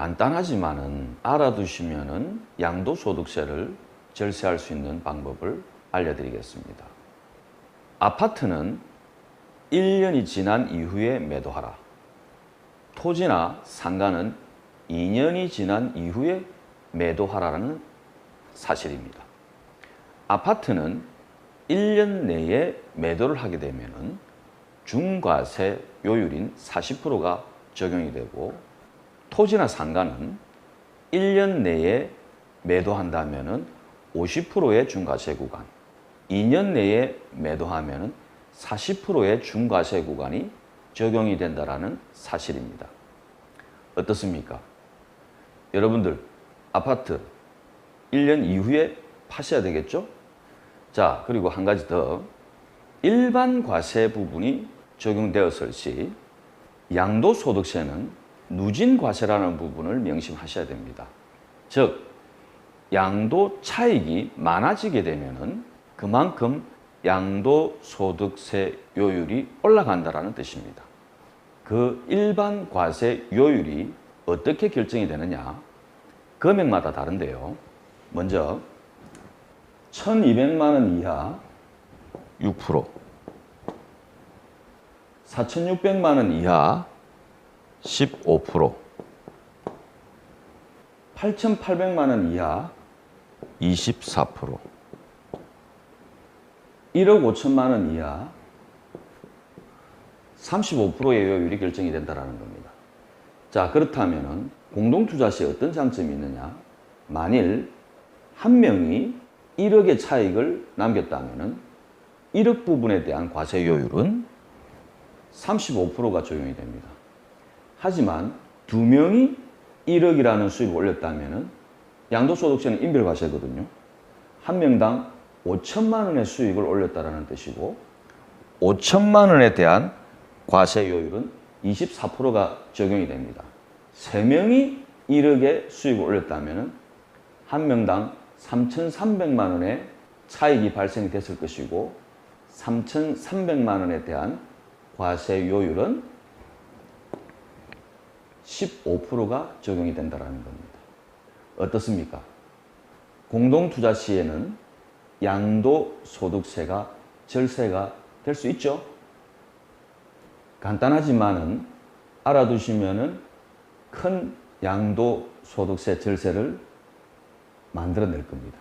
간단하지만은 알아두시면은 양도소득세를 절세할 수 있는 방법을 알려드리겠습니다. 아파트는 1년이 지난 이후에 매도하라. 토지나 상가는 2년이 지난 이후에 매도하라는 사실입니다. 아파트는 1년 내에 매도를 하게 되면은 중과세 요율인 40%가 적용이 되고 토지나 상가는 1년 내에 매도한다면은 50%의 중과세 구간, 2년 내에 매도하면은 40%의 중과세 구간이 적용이 된다라는 사실입니다. 어떻습니까? 여러분들 아파트 1년 이후에 파셔야 되겠죠? 자, 그리고 한 가지 더. 일반 과세 부분이 적용되었을 시 양도소득세는 누진 과세라는 부분을 명심하셔야 됩니다. 즉, 양도 차익이 많아지게 되면은 그만큼 양도 소득세 요율이 올라간다라는 뜻입니다. 그 일반 과세 요율이 어떻게 결정이 되느냐? 금액마다 다른데요. 먼저 1,200만 원 이하 6%, 4,600만 원 이하 15%, 8,800만 원 이하 24%, 1억 5천만 원 이하 35%의 요율이 결정이 된다는 겁니다. 자, 그렇다면 공동투자 시에 어떤 장점이 있느냐? 만일 한 명이 1억의 차익을 남겼다면 1억 부분에 대한 과세 요율은 35%가 적용이 됩니다. 하지만 두 명이 1억이라는 수익을 올렸다면 양도소득세는 인별과세거든요. 한 명당 5천만 원의 수익을 올렸다라는 뜻이고 5천만 원에 대한 과세 요율은 24%가 적용이 됩니다. 세 명이 1억의 수익을 올렸다면 한 명당 3,300만 원의 차익이 발생이 됐을 것이고 3,300만 원에 대한 과세 요율은 15%가 적용이 된다는 겁니다. 어떻습니까? 공동투자 시에는 양도소득세가 절세가 될 수 있죠? 간단하지만은 알아두시면은 큰 양도소득세 절세를 만들어낼 겁니다.